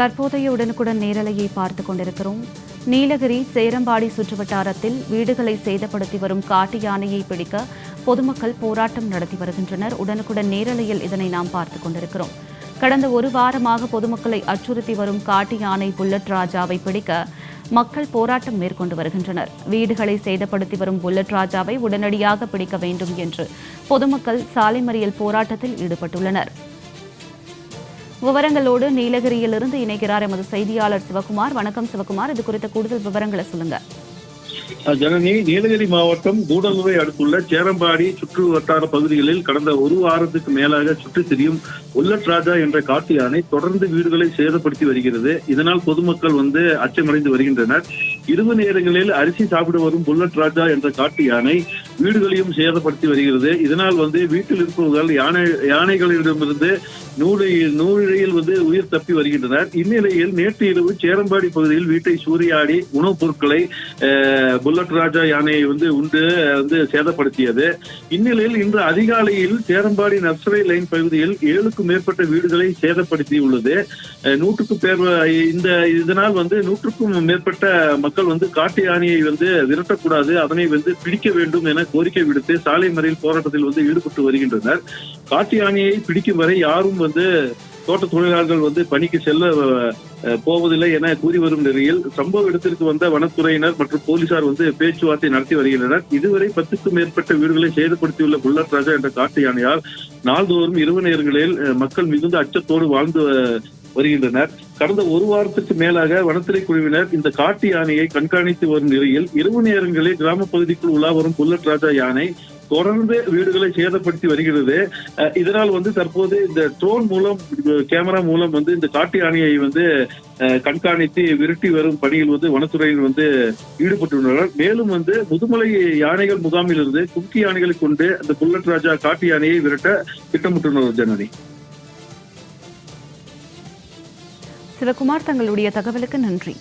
தற்போதைய உடனுக்குடன் நேரலையை பார்த்துக் கொண்டிருக்கிறோம். நீலகிரி சேரம்பாடி சுற்றுவட்டாரத்தில் வீடுகளை சேதப்படுத்தி வரும் காட்டு யானையை பிடிக்க பொதுமக்கள் போராட்டம் நடத்தி வருகின்றனர். உடனுக்குடன் நேரலையில் இதனை நாம் பார்த்துக் கொண்டிருக்கிறோம். கடந்த ஒரு வாரமாக பொதுமக்களை அச்சுறுத்தி வரும் காட்டு யானை புல்லட் ராஜாவை பிடிக்க மக்கள் போராட்டம் மேற்கொண்டு வருகின்றனர். வீடுகளை சேதப்படுத்தி வரும் புல்லட் ராஜாவை உடனடியாக பிடிக்க வேண்டும் என்று பொதுமக்கள் சாலை மறியல் போராட்டத்தில் ஈடுபட்டுள்ளனர். விவரங்களோடு நீலகிரியிலிருந்து இணைகிறார் எமது செய்தியாளர் சிவகுமார். வணக்கம் சிவகுமார். இது குறித்த கூடுதல் விவரங்களை சொல்லுங்க. ஜனனி நீலகிரி மாவட்டம் கூடலூரை அடுத்துள்ள சேரம்பாடி சுற்று வட்டார பகுதிகளில் கடந்த ஒரு வாரத்துக்கு மேலாக சுற்றித் திரியும் உல்லட் ராஜா என்ற காட்டு யானை தொடர்ந்து வீடுகளை சேதப்படுத்தி வருகிறது. இதனால் பொதுமக்கள் வந்து அச்சமடைந்து வருகின்றனர். இரவு நேரங்களில் அரிசி சாப்பிட வரும் புல்லட் ராஜா என்ற காட்டு யானை வீடுகளையும் சேதப்படுத்தி வருகிறது. இதனால் வந்து வீட்டில் இருப்பவர்கள் யானை யானைகளிடமிருந்து நூலில் நூலிழையில் வந்து உயிர் தப்பி வருகின்றனர். இந்நிலையில் நேற்று இரவு சேரம்பாடி பகுதியில் வீட்டை சூறையாடி உணவுப் பொருட்களை புல்லட் ராஜா யானையை வந்து உண்டு வந்து சேதப்படுத்தியது. இந்நிலையில் இன்று அதிகாலையில் சேரம்பாடி நர்சரி லைன் பகுதியில் ஏழுக்கும் மேற்பட்ட வீடுகளை சேதப்படுத்தியுள்ளது. அஹ், நூற்றுக்கும் பேர் இந்த இதனால் வந்து நூற்றுக்கும் மேற்பட்ட மக்கள் வந்து காட்டு யானையை வந்து விரட்டக்கூடாது அதனை வந்து பிடிக்க வேண்டும் என கோரிக்கை விடுத்து சாலை மறியல் போராட்டத்தில் வந்து ஈடுபட்டு வருகின்றனர். காட்டு யானையை பிடிக்கும் வரை யாரும் வந்து தோட்ட தொழிலாளர்கள் வந்து பணிக்கு செல்ல போவதில்லை என கூறி வரும் நிலையில் சம்பவ இடத்திற்கு வந்த வனத்துறையினர் மற்றும் போலீசார் வந்து பேச்சுவார்த்தை நடத்தி வருகின்றனர். இதுவரை பத்துக்கும் மேற்பட்ட வீடுகளை சேதப்படுத்தியுள்ள புல்லட் ராஜா என்ற காட்டு யானையால் நாள்தோறும் இரவு நேரங்களில் மக்கள் மிகுந்த அச்சத்தோடு வாழ்ந்து வருகின்றனர். கடந்த ஒரு வாரத்துக்கு மேலாக வனத்துறை குழுவினர் இந்த காட்டு யானையை கண்காணித்து வரும் நிலையில் இரவு நேரங்களில் கிராம பகுதிக்குள் உலா வரும் புல்லட் ராஜா யானை தொடர்ந்து வீடுகளை சேதப்படுத்தி வருகிறது. இதனால் வந்து தற்போது இந்த ட்ரோன் மூலம் கேமரா மூலம் வந்து இந்த காட்டு யானையை வந்து அஹ் கண்காணித்து விரட்டி வரும் பணியில் வந்து வனத்துறையினர் வந்து ஈடுபட்டுள்ளனர். மேலும் வந்து முதுமலை யானைகள் முகாமிலிருந்து கும்கி யானைகளை கொண்டு அந்த புல்லட் ராஜா காட்டு யானையை விரட்ட திட்டமிட்டுள்ளனர் ஜனனி. சிவகுமார் தங்களுடைய தகவலுக்கு நன்றி.